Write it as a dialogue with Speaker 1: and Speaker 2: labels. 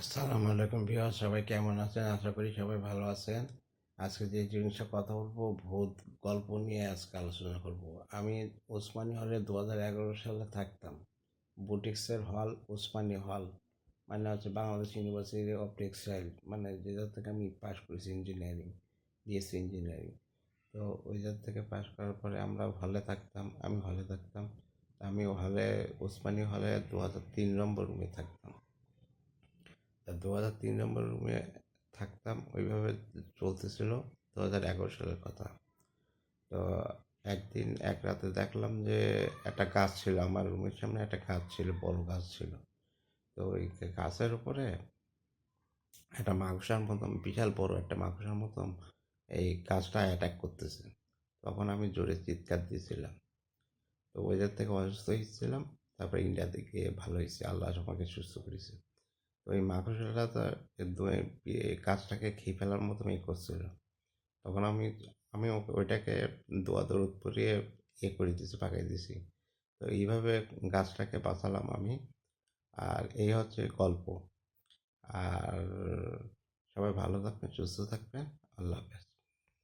Speaker 1: আসসালামু আলাইকুম ভিউয়ার সবাই কেমন আছেন? আশা করি সবাই ভালো আছেন। আজকে যে জিনিসটা কথা বলব, ভূত গল্প নিয়ে আজকে আলোচনা করব। আমি ওসমানী হলে দু হাজার এগারো সালে থাকতাম। বুটিক্সের হল ওসমানী হল মানে হচ্ছে বাংলাদেশ ইউনিভার্সিটি অফ টেক্সটাইল মানে যেটার থেকে আমি পাস করেছি ইঞ্জিনিয়ারিং বিএসসি ইঞ্জিনিয়ারিং। তো ওই জায়গা থেকে পাস করার পরে আমরা হলে থাকতাম, আমি হলে থাকতাম। আমি হলে, ওসমানী হলে দু হাজার তিন নম্বর রুমে থাকতাম। দু হাজার তিন নম্বর রুমে থাকতাম, ওইভাবে চলতেছিল দু হাজার এগারো সালের কথা। তো একদিন, এক রাতে দেখলাম যে একটা গাছ ছিল আমার রুমের সামনে, একটা গাছ ছিল, বড় গাছ ছিল। তো ওই গাছের উপরে একটা মাকসার মতন, বিশাল বড় একটা মাকসার মতন এই গাছটা অ্যাটাক করতেছে। তখন আমি জোরে চিৎকার দিয়েছিলাম। তো ওইদের থেকে অসুস্থ হয়েছিলাম, তারপরে ইন্ডিয়াতে গিয়ে ভালো হয়েছে। আল্লাহ আমাকে সুস্থ করেছে। তো ওই মাকড়সাটা তো কাজটাকে খেয়ে ফেলার মতন ই করছিল। তখন আমি আমি ওইটাকে দোয়া দরুদ পরিয়ে ইয়ে করে দিয়েছি, পাকাই দিয়েছি। তো এইভাবে গাছটাকে বাঁচালাম আমি। আর এই হচ্ছে গল্প। আর সবাই ভালো থাকবেন, সুস্থ থাকবেন, আল্লাহ হাফেজ।